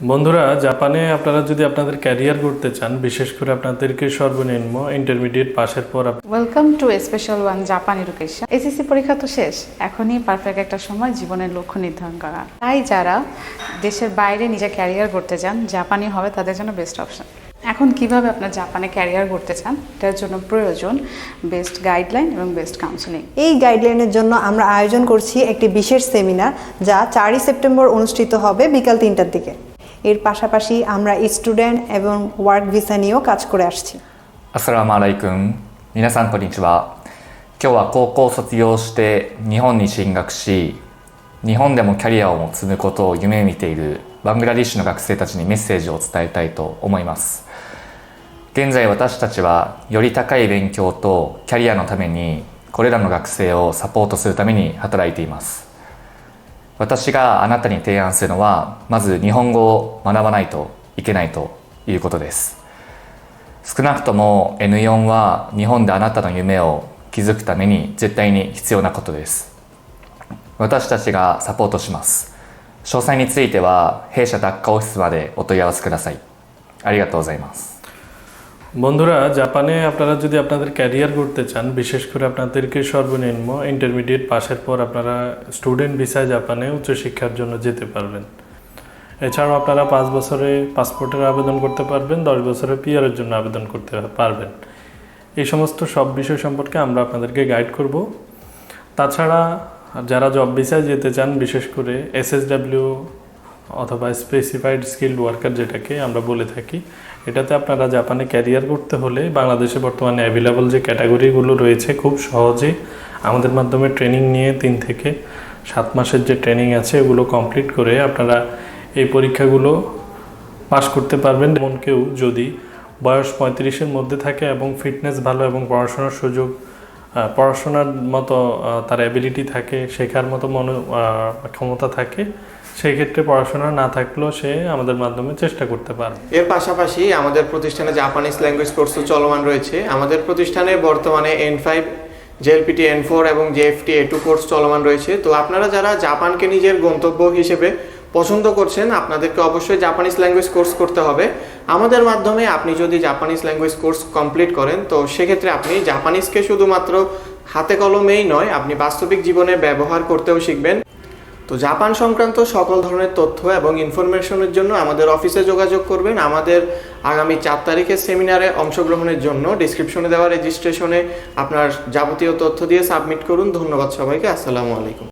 বন্ধুরা জাপানে আপনারা যদি আপনাদের ক্যারিয়ার করতে চান বিশেষ করে আপনাদেরকে সর্বনিম্ন ইন্টারমিডিয়েট পাশের পর welcome to special one Japan education SSC পরীক্ষা তো শেষ। এখনই পারফেক্ট একটা সময় জীবনের লক্ষ্য নির্ধারণ করা। তাই যারা দেশের বাইরে নিজের ক্যারিয়ার করতে চান জাপানি হবে তাদের জন্য বেস্ট অপশন এখন কীভাবে আপনার জাপানে ক্যারিয়ার করতে চান এটার জন্য প্রয়োজন বেস্ট গাইডলাইন এবং বেস্ট কাউন্সিলিং এই গাইডলাইনের জন্য আমরা আয়োজন করছি একটি বিশেষ সেমিনার যা চারই সেপ্টেম্বর অনুষ্ঠিত হবে বিকাল তিনটার দিকে। এর পাশাপাশি আমরা স্টুডেন্ট এবং ওয়ার্ক ভিসা নিয়েও কাজ করে আসছি アスラマライクン皆さんこんにちは今日は高校を卒業して日本に進学し日本でもキャリアを積むことを夢見ているバングラディッシュの学生たちにメッセージを伝えたいと思います現在私たちはより高い勉強とキャリアのためにこれらの学生をサポートするために働いています 私があなたに提案するのはまず日本語を学ばないといけないということです。少なくとも N4 は日本であなたの夢を築くために絶対に必要なことです。私たちがサポートします。詳細については弊社ダッカオフィスまでお問い合わせください。ありがとうございます。বন্ধুরা, জাপানে আপনারা যদি আপনাদের ক্যারিয়ার করতে চান, বিশেষ করে আপনাদেরকে সর্বনিম্ন ইন্টারমিডিয়েট পাশের পর আপনারা স্টুডেন্ট ভিসায় জাপানে উচ্চশিক্ষার জন্য যেতে পারবেন। এছাড়াও আপনারা পাঁচ বছরে পাসপোর্টের আবেদন করতে পারবেন, দশ বছরে পিআরের জন্য আবেদন করতে পারবেন। এই সমস্ত সব বিষয় সম্পর্কে আমরা আপনাদেরকে গাইড করব। তাছাড়া যারা জব ভিসায় যেতে চান, বিশেষ করে এসএসডাব্লিউ অথবা স্পেসিফাইড স্কিল্ড ওয়ার্কার যেটাকে আমরা বলে থাকি, এটাতে আপনারা জাপানে ক্যারিয়ার করতে হলে বাংলাদেশে বর্তমানে অ্যাভেলেবল যে ক্যাটাগরিগুলো রয়েছে খুব সহজে আমাদের মাধ্যমে ট্রেনিং নিয়ে তিন থেকে সাত মাসের যে ট্রেনিং আছে এগুলো কমপ্লিট করে আপনারা এই পরীক্ষাগুলো পাশ করতে পারবেন। এমন কেউ যদি বয়স পঁয়ত্রিশের মধ্যে থাকে এবং ফিটনেস ভালো এবং পড়াশোনার সুযোগ পড়াশোনার মতো তার অ্যাবিলিটি থাকে, শেখার মতো মন ক্ষমতা থাকে, সেই ক্ষেত্রে পড়াশোনা না থাকলেও সে আমাদের মাধ্যমে চেষ্টা করতে পারে। এর পাশাপাশি আমাদের প্রতিষ্ঠানে জাপানিজ ল্যাঙ্গুয়েজ কোর্সও চলমান রয়েছে। আমাদের প্রতিষ্ঠানে বর্তমানে N five JLPT N four এবং জেএফটি এ টু কোর্স চলমান রয়েছে। তো আপনারা যারা জাপানকে নিজের গন্তব্য হিসেবে পছন্দ করছেন, আপনাদেরকে অবশ্যই জাপানিজ ল্যাঙ্গুয়েজ কোর্স করতে হবে। আমাদের মাধ্যমে আপনি যদি জাপানিজ ল্যাঙ্গুয়েজ কোর্স কমপ্লিট করেন, তো সেক্ষেত্রে আপনি জাপানিজকে শুধুমাত্র হাতে কলমেই নয়, আপনি বাস্তবিক জীবনে ব্যবহার করতেও শিখবেন। তো জাপান সংক্রান্ত সকল ধরনের তথ্য এবং ইনফরমেশনের জন্য আমাদের অফিসে যোগাযোগ করবেন। আমাদের আগামী চার তারিখের সেমিনারে অংশগ্রহণের জন্য ডিসক্রিপশনে দেওয়া রেজিস্ট্রেশনে আপনার যাবতীয় তথ্য দিয়ে সাবমিট করুন। ধন্যবাদ সবাইকে। আসসালামু আলাইকুম।